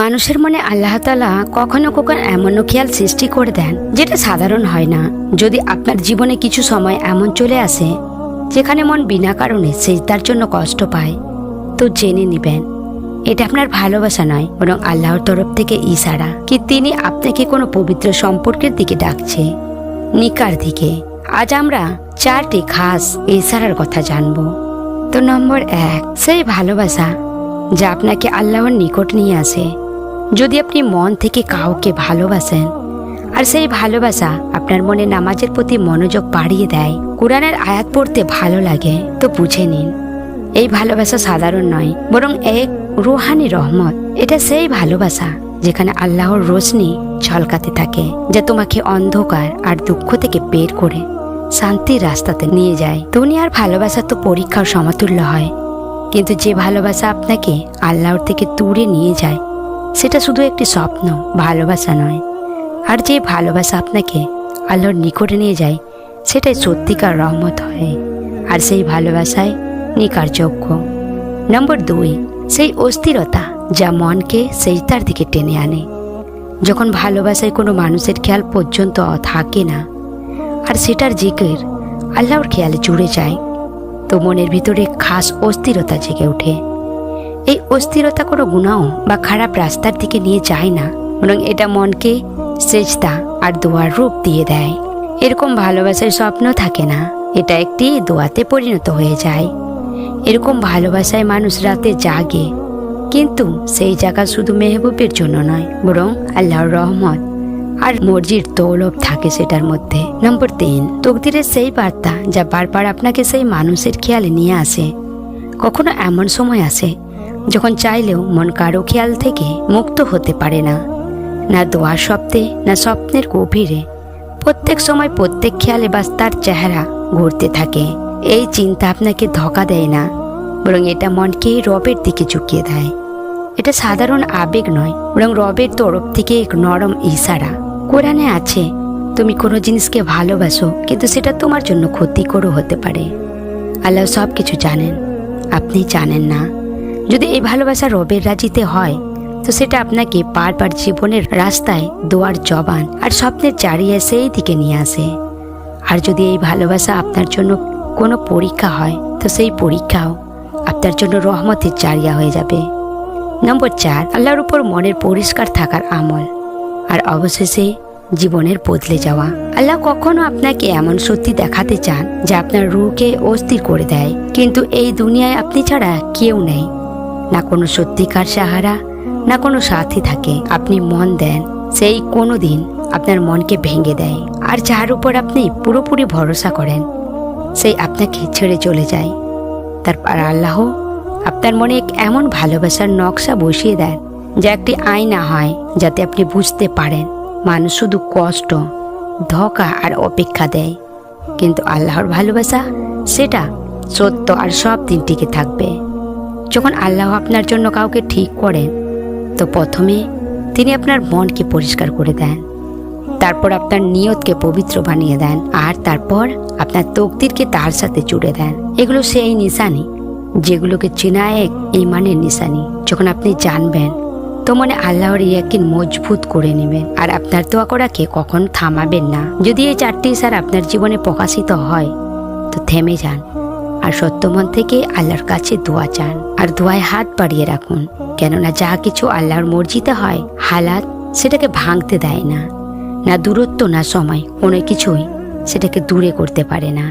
মানুষের মনে আল্লাহ তালা কখনো কখনো এমনও খেয়াল সৃষ্টি করে দেন, যেটা সাধারণ হয় না। যদি আপনার জীবনে কিছু সময় এমন চলে আসে, যেখানে মন বিনা কারণে সেজদার জন্য কষ্ট পায়, তো জেনে নেবেন, এটা আপনার ভালোবাসা নয়, বরং আল্লাহর তরফ থেকে ইশারা কি তিনি আপনাকে কোনো পবিত্র সম্পর্কের দিকে ডাকছে? নিকার দিকে। আজ আমরা চারটি খাস ইশারার কথা জানব। তো নম্বর এক, সেই ভালোবাসা যা আপনাকে আল্লাহর নিকট নিয়ে আসে। যদি আপনি মন থেকে কাউকে ভালোবাসেন, আর সেই ভালোবাসা আপনার মনে নামাজের প্রতি মনোযোগ বাড়িয়ে দেয়, কোরআনের আয়াত পড়তে ভালো লাগে, তো বুঝে নিন। এই ভালোবাসা সাধারণ নয়, বরং এক রুহানি রহমত। এটা সেই ভালোবাসা যেখানে আল্লাহর রোশনি ঝলকাতে থাকে, যা তোমাকে অন্ধকার আর দুঃখ থেকে বের করে, শান্তির রাস্তাতে নিয়ে যায়। দুনিয়ার ভালোবাসা তো পরীক্ষার সমতুল্য হয়, কিন্তু যে ভালোবাসা আপনাকে আল্লাহর থেকে দূরে নিয়ে যায় সেটা শুধু একটি স্বপ্ন, ভালোবাসা নয়। আর যে ভালোবাসা আপনাকে আল্লাহর নিকটে নিয়ে যায়, সেটাই সত্যিকার রহমত হয়। আর সেই ভালোবাসায় নিকার যোগ্য। নম্বর দুই, সেই অস্থিরতা যা মনকে সেই তার দিকে টেনে আনে। যখন ভালোবাসায় কোনো মানুষের খেয়াল পর্যন্ত থাকে না, আর সেটার জিকের আল্লাহর খেয়ালে জুড়ে যায়, তো মনের ভিতরে খাস অস্থিরতা জেগে ওঠে। এই অস্থিরতা কোনো গুণাও বা খারাপ রাস্তার দিকে নিয়ে যায় না, বরং এটা মনকে সেজদা আর দোয়ার রূপ দিয়ে দেয়। এরকম ভালোবাসার স্বপ্ন থাকে না, এটা একটি দোয়াতে পরিণত হয়ে যায়। এরকম ভালোবাসায় মানুষ রাতে জাগে, কিন্তু সেই জায়গা শুধু মেহবুবের জন্য নয়, বরং আল্লাহর রহমত আর মর্জির দৌলভ থাকে সেটার মধ্যে। নম্বর তিন, তকদিরের সেই বার্তা যা বারবার আপনাকে সেই মানুষের খেয়ালে নিয়ে আসে, কখনো এমন সময় আসে যখন চাইলেও মন কারও খেয়াল থেকে মুক্ত হতে পারে না না দোয়ার শব্দে, না স্বপ্নের গভীরে, প্রত্যেক সময় প্রত্যেক খেয়ালে বাস তার চেহারা ঘুরতে থাকে। এই চিন্তা আপনাকে ধোকা দেয় না, বরং এটা মনকে রবের দিকে ঝুঁকিয়ে দেয়। এটা সাধারণ আবেগ নয়, বরং রবের তরফ থেকে এক নরম ইশারা। কোরআনে আছে, তুমি কোনো জিনিসকে ভালোবাসো, কিন্তু সেটা তোমার জন্য ক্ষতিকরও হতে পারে। আল্লাহ সব কিছু জানেন, আপনি জানেন না। যদি এই ভালোবাসা রবের রাজিতে হয়, তো সেটা আপনাকে বারবার জীবনের রাস্তায় দোয়ার জবান আর স্বপ্নের চারিয়ে সেই দিকে নিয়ে আসে। আর যদি এই ভালোবাসা আপনার জন্য কোনো পরীক্ষা হয়, তো সেই পরীক্ষাও আপনার জন্য রহমতের চারিয়া হয়ে যাবে। নম্বর চার, আল্লাহর উপর মনের পরিষ্কার থাকার আমল। আর অবশেষে জীবনের বদলে যাওয়া। আল্লাহ কখনো আপনাকে এমন সত্যি দেখাতে চান, যা আপনার রুকে অস্থির করে দেয়। কিন্তু এই দুনিয়ায় আপনি ছাড়া কেউ নেই। না কোনো সত্যিকার সাহারা, না কোনো সাথী থাকে। আপনি মন দেন, সেই কোনো দিন আপনার মনকে ভেঙে দেয়। আর যার উপর আপনি পুরোপুরি ভরসা করেন, সেই আপনাকে ছেড়ে চলে যায়। তারপর আল্লাহ আপনার মনে এক এমন ভালোবাসার নকশা বসিয়ে দেন, যা একটি আয়না হয়, যাতে আপনি বুঝতে পারেন, মানুষ শুধু কষ্ট, ধোকা আর অপেক্ষা দেয়। কিন্তু আল্লাহর ভালোবাসা, সেটা সত্য আর সব দিন টিকে থাকবে। যখন আল্লাহ আপনার জন্য কাউকে ঠিক করেন, তো প্রথমে তিনি আপনার মনকে পরিষ্কার করে দেন, তারপর আপনার নিয়তকে পবিত্র বানিয়ে দেন, আর তারপর আপনার তকদিরকে তার সাথে জুড়ে দেন। এগুলো সেই নিশানি, যেগুলোকে চেনা এক এই ইমানের নিশানি। যখন আপনি জানবেন, তো মনে আল্লাহর ইয়াকিন মজবুত করে নেবেন, আর আপনার দোয়া করাকে কখন থামাবেন না। যদি এই চারটি ইশারা আপনার জীবনে প্রকাশিত হয়, তো থেমে যান। আর সত্য মন থেকে আল্লাহর কাছে দোয়া চান। আর দোয়ায় হাত বাড়িয়ে রাখুন, কেননা যা কিছু আল্লাহর মর্জিতে হয়, হালাত সেটাকে ভাঙতে দেয় না। না দূরত্ব, না সময়, কোনো কিছুই সেটাকে দূরে করতে পারে না।